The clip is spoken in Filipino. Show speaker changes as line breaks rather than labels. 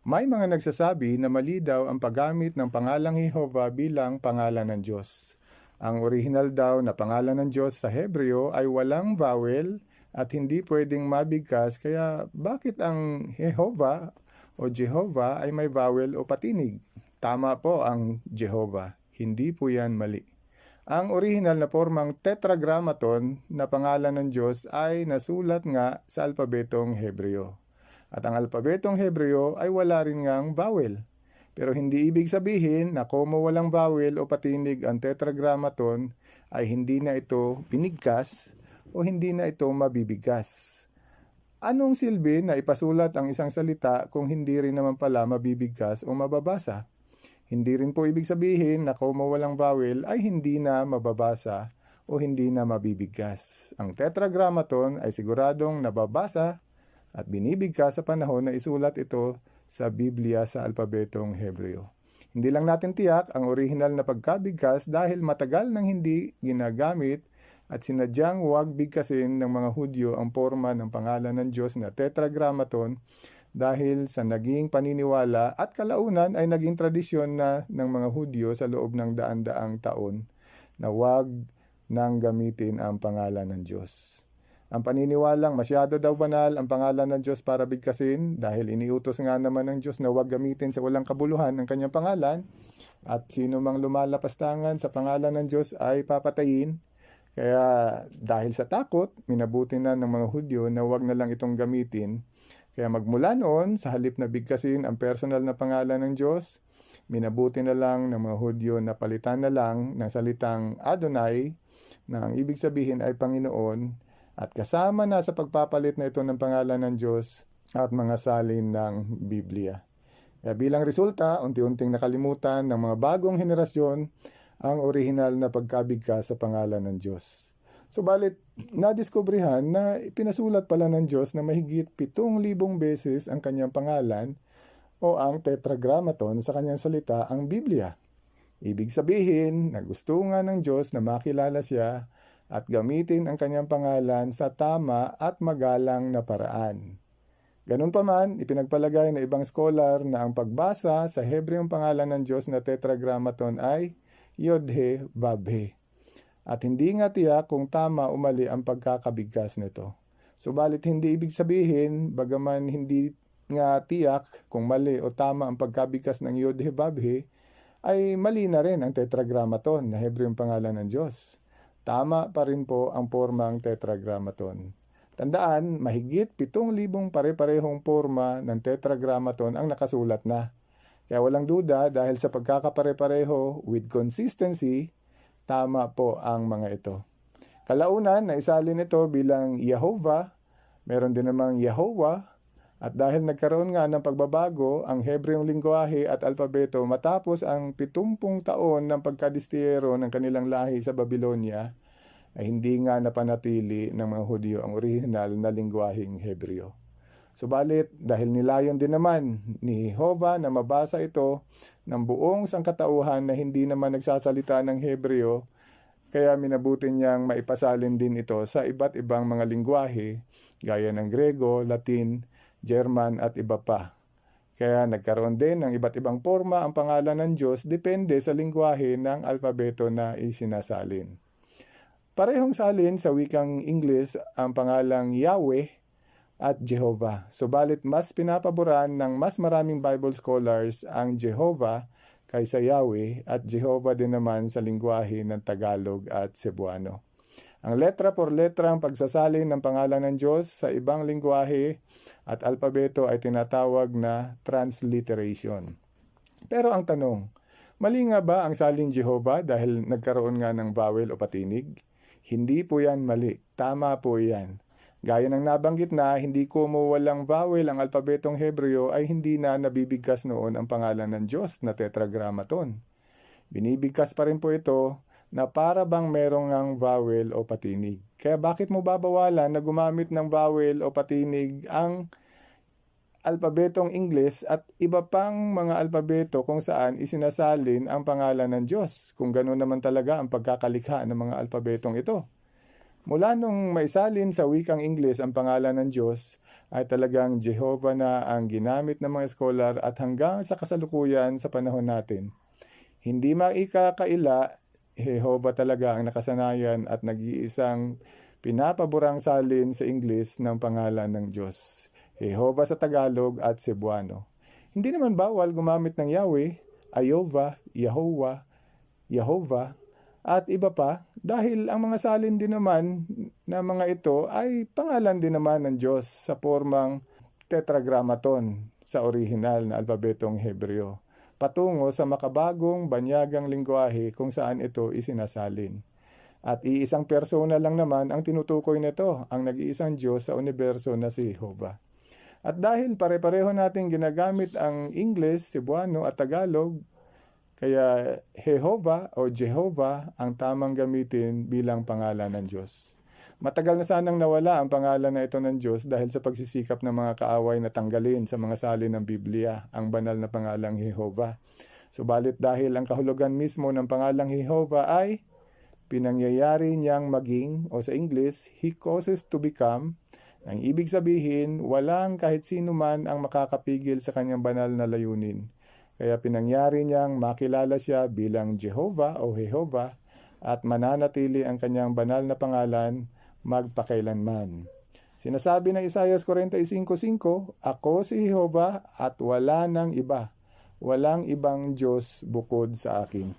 May mga nagsasabi na mali daw ang paggamit ng pangalang Jehova bilang pangalan ng Diyos. Ang original daw na pangalan ng Diyos sa Hebreo ay walang vowel at hindi pwedeng mabigkas kaya bakit ang Jehova o Jehovah ay may vowel o patinig? Tama po ang Jehovah, hindi po yan mali. Ang original na formang tetragrammaton na pangalan ng Diyos ay nasulat nga sa alpabetong Hebreo. At ang alpabetong Hebreo ay wala rin ngang vowel. Pero hindi ibig sabihin na como walang vowel o patinig ang tetragrammaton ay hindi na ito binigkas o hindi na ito mabibigkas. Anong silbi na ipasulat ang isang salita kung hindi rin naman pala mabibigkas o mababasa? Hindi rin po ibig sabihin na como walang vowel ay hindi na mababasa o hindi na mabibigkas. Ang tetragrammaton ay siguradong nababasa at binibigkas sa panahon na isulat ito sa Biblia sa alpabetong Hebreo. Hindi lang natin tiyak ang original na pagkabigkas dahil matagal nang hindi ginagamit at sinadyang huwag bigkasin ng mga Hudyo ang forma ng pangalan ng Diyos na tetragrammaton dahil sa naging paniniwala at kalaunan ay naging tradisyon na ng mga Hudyo sa loob ng daan-daang taon na huwag nang gamitin ang pangalan ng Diyos. Ang paniniwalang masyado daw banal ang pangalan ng Diyos para bigkasin dahil iniutos nga naman ng Diyos na huwag gamitin sa walang kabuluhan ang kanyang pangalan at sino mang lumalapastangan sa pangalan ng Diyos ay papatayin. Kaya dahil sa takot, minabuti na ng mga Hudyo na huwag na lang itong gamitin. Kaya magmula noon, sa halip na bigkasin ang personal na pangalan ng Diyos, minabuti na lang ng mga Hudyo na palitan na lang ng salitang Adonai na ang ibig sabihin ay Panginoon at kasama na sa pagpapalit na ito ng pangalan ng Diyos at mga salin ng Biblia. Kaya bilang resulta, unti-unting nakalimutan ng mga bagong henerasyon ang orihinal na pagkabigkas sa pangalan ng Diyos. Subalit, nadiskubrihan na pinasulat pala ng Diyos na mahigit pitong libong beses ang kanyang pangalan o ang tetragrammaton sa kanyang salita ang Biblia. Ibig sabihin na gusto nga ng Diyos na makilala siya at gamitin ang kanyang pangalan sa tama at magalang na paraan. Ganun pa man, ipinagpalagay na ibang scholar na ang pagbasa sa Hebreong pangalan ng Diyos na tetragrammaton ay Yodhe Vavhe. At hindi nga tiyak kung tama o mali ang pagkakabigkas nito. Subalit hindi ibig sabihin, bagaman hindi nga tiyak kung mali o tama ang pagkabigkas ng Yodhe Vavhe, ay mali na rin ang tetragrammaton na Hebreong pangalan ng Diyos tama pa rin po ang formang tetragrammaton. Tandaan, mahigit 7,000 pare-parehong forma ng tetragrammaton ang nakasulat na. Kaya walang duda dahil sa pagkakapare-pareho with consistency, tama po ang mga ito. Kalaunan, naisalin ito bilang Yehovah, meron din namang Yehovah, at dahil nagkaroon nga ng pagbabago ang Hebreong lingwahe at alpabeto matapos ang 70 taon ng pagkadistiyero ng kanilang lahi sa Babylonia, ay hindi nga napanatili ng mga Hudyo ang original na lingwaheng Hebreo. Subalit, dahil nilayon din naman ni Jehovah na mabasa ito ng buong sangkatauhan na hindi naman nagsasalita ng Hebreo, kaya minabuti niyang maipasalin din ito sa iba't ibang mga lingwahe gaya ng Grego, Latin, German at iba pa. Kaya nagkaroon din ng iba't ibang forma ang pangalan ng Diyos depende sa lingwahe ng alpabeto na isinasalin. Parehong salin sa wikang Ingles ang pangalang Yahweh at Jehovah. Subalit mas pinapaboran ng mas maraming Bible scholars ang Jehovah kaysa Yahweh at Jehovah din naman sa lingwahe ng Tagalog at Cebuano. Ang letra por letra ang pagsasalin ng pangalan ng Diyos sa ibang lingwahe at alpabeto ay tinatawag na transliteration. Pero ang tanong, mali nga ba ang salin Jehovah dahil nagkaroon nga ng vowel o patinig? Hindi po yan mali. Tama po yan. Gaya ng nabanggit na, hindi ko walang vowel ang alpabetong Hebreo ay hindi na nabibigkas noon ang pangalan ng Diyos na tetragrammaton. Binibigkas pa rin po ito na para bang merong ang vowel o patinig. Kaya bakit mo babawalan na gumamit ng vowel o patinig ang alpabetong Ingles at iba pang mga alpabeto kung saan isinasalin ang pangalan ng Diyos kung gano'n naman talaga ang pagkakalikha ng mga alpabetong ito. Mula nung maisalin sa wikang Ingles ang pangalan ng Diyos, ay talagang Jehovah na ang ginamit ng mga scholar at hanggang sa kasalukuyan sa panahon natin. Hindi maikakaila, Jehovah talaga ang nakasanayan at nag-iisang pinapaborang salin sa Ingles ng pangalan ng Diyos. Jehovah sa Tagalog at Cebuano. Hindi naman bawal gumamit ng Yahweh, Ayova, Yahweh, Jehovah, at iba pa dahil ang mga salin din naman na mga ito ay pangalan din naman ng Diyos sa formang tetragrammaton sa orihinal na alpabetong Hebreo patungo sa makabagong banyagang lingwahe kung saan ito isinasalin. At iisang persona lang naman ang tinutukoy nito, ang nag-iisang Diyos sa universo na si Jehovah. At dahil pare-pareho nating ginagamit ang English, Cebuano at Tagalog, kaya Jehovah o Jehovah ang tamang gamitin bilang pangalan ng Diyos. Matagal na sanang nawala ang pangalan na ito ng Diyos dahil sa pagsisikap ng mga kaaway na tanggalin sa mga salin ng Biblia ang banal na pangalang Jehovah. Subalit dahil ang kahulugan mismo ng pangalang Jehovah ay pinangyayari niyang maging o sa English, He causes to become, ang ibig sabihin, walang kahit sino man ang makakapigil sa kanyang banal na layunin. Kaya pinangyari niyang makilala siya bilang Jehovah o Jehovah at mananatili ang kanyang banal na pangalan magpakailanman. Sinasabi ng Isaiah 45.5, Ako si Jehovah at wala nang iba. Walang ibang Diyos bukod sa akin.